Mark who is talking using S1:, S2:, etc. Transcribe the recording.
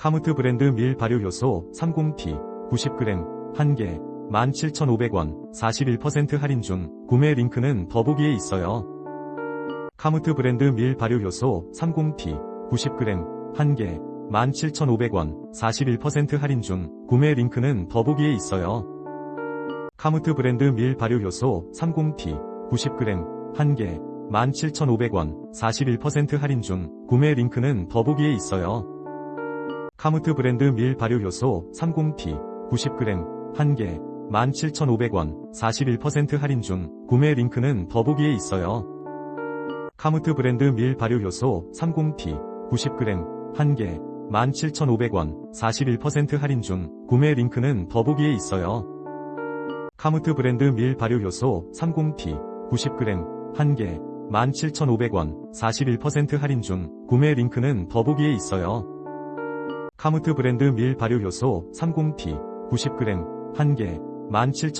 S1: 카무트 브랜드 밀 발효 효소 30T 90g 1개 17,500원 41% 할인 중 구매 링크는 더보기에 있어요. 카무트 브랜드 밀 발효 효소 30T 90g 1개 17,500원 41% 할인 중 구매 링크는 더보기에 있어요. 카무트 브랜드 밀 발효 효소 30T 90g 1개 17,500원 41% 할인 중 구매 링크는 더보기에 있어요. 카무트 브랜드 밀 발효 효소 30T 90g 1개 17,500원 41% 할인 중 구매 링크는 더보기에 있어요. 카무트 브랜드 밀 발효 효소 30T 90g 1개 17,500원 41% 할인 중 구매 링크는 더보기에 있어요. 카무트 브랜드 밀 발효 효소 30T 90g 1개 17,500원 41% 할인 중 구매 링크는 더보기에 있어요. 카무트 브랜드 밀 발효 효소 30T 90g 1개 17,500원